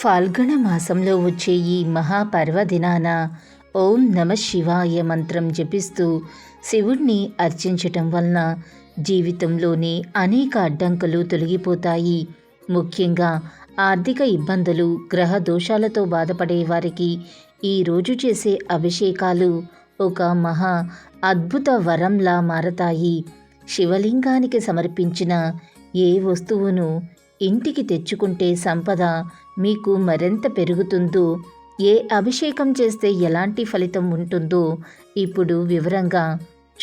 ఫాల్గుణ మాసంలో వచ్చే ఈ మహాపర్వదినాన ఓం నమ శివాయ మంత్రం జపిస్తూ శివుణ్ణి అర్చించటం వలన జీవితంలోని అనేక అడ్డంకులు తొలగిపోతాయి. ముఖ్యంగా ఆర్థిక ఇబ్బందులు గ్రహ దోషాలతో బాధపడే వారికి ఈరోజు చేసే అభిషేకాలు ఒక మహా అద్భుత వరంలా మారతాయి. శివలింగానికి సమర్పించిన ఏ వస్తువును ఇంటికి తెచ్చుకుంటే సంపద మీకు మరింత పెరుగుతుందో ఏ అభిషేకం చేస్తే ఎలాంటి ఫలితం ఉంటుందో ఇప్పుడు వివరంగా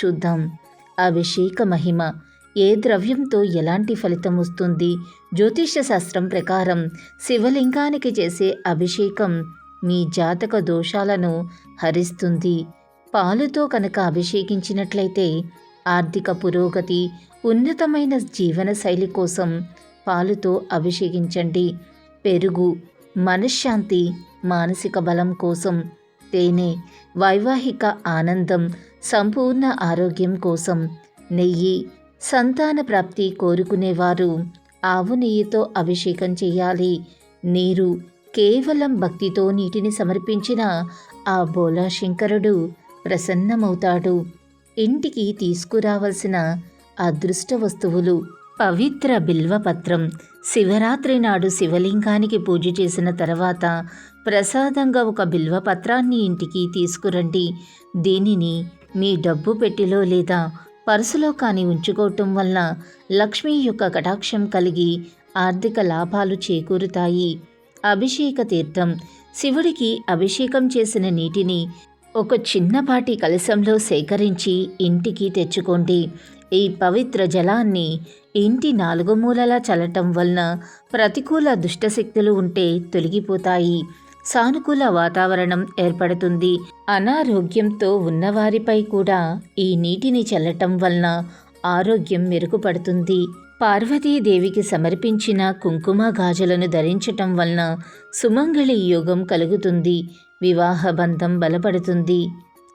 చూద్దాం. అభిషేక మహిమ. ఏ ద్రవ్యంతో ఎలాంటి ఫలితం వస్తుంది? జ్యోతిష్య శాస్త్రం ప్రకారం శివలింగానికి చేసే అభిషేకం మీ జాతక దోషాలను హరిస్తుంది. పాలుతో కనుక అభిషేకించినట్లయితే ఆర్థిక పురోగతి ఉన్నతమైన జీవన శైలి కోసం పాలుతో అభిషేకించండి. పెరుగు మనశ్శాంతి మానసిక బలం కోసం తేనె వైవాహిక ఆనందం సంపూర్ణ ఆరోగ్యం కోసం నెయ్యి సంతాన ప్రాప్తి కోరుకునేవారు. ఆవు నెయ్యితో అభిషేకం చేయాలి. నీరు కేవలం భక్తితో నీటిని సమర్పించిన ఆ బోలా శంకరుడు ప్రసన్నమవుతాడు. ఇంటికి తీసుకురావలసిన అదృష్ట వస్తువులు పవిత్ర బిల్వపత్రం. శివరాత్రి నాడు శివలింగానికి పూజ చేసిన తర్వాత ప్రసాదంగా ఒక బిల్వపత్రాన్ని ఇంటికి తీసుకురండి. దీనిని మీ డబ్బు పెట్టిలో లేదా పర్సులో కానీ ఉంచుకోవటం వల్ల లక్ష్మి యొక్క కటాక్షం కలిగి ఆర్థిక లాభాలు చేకూరుతాయి. అభిషేక తీర్థం. శివుడికి అభిషేకం చేసిన నీటిని ఒక చిన్నపాటి కలశంలో సేకరించి ఇంటికి తెచ్చుకోండి. ఈ పవిత్ర జలాన్ని ఇంటి నాలుగు మూలలా చల్లటం వలన ప్రతికూల దుష్టశక్తులు ఉంటే తొలగిపోతాయి. సానుకూల వాతావరణం ఏర్పడుతుంది. అనారోగ్యంతో ఉన్నవారిపై కూడా ఈ నీటిని చల్లటం వలన ఆరోగ్యం మెరుగుపడుతుంది. పార్వతీదేవికి సమర్పించిన కుంకుమ గాజులను ధరించటం వలన సుమంగళి యోగం కలుగుతుంది. వివాహ బంధం బలపడుతుంది.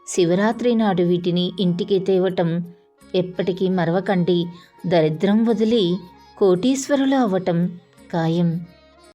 శివరాత్రి నాడు వీటిని ఇంటికి తేవటం ఎప్పటికీ మరవకండి. దరిద్రం వదిలి కోటీశ్వరులు అవ్వటం ఖాయం.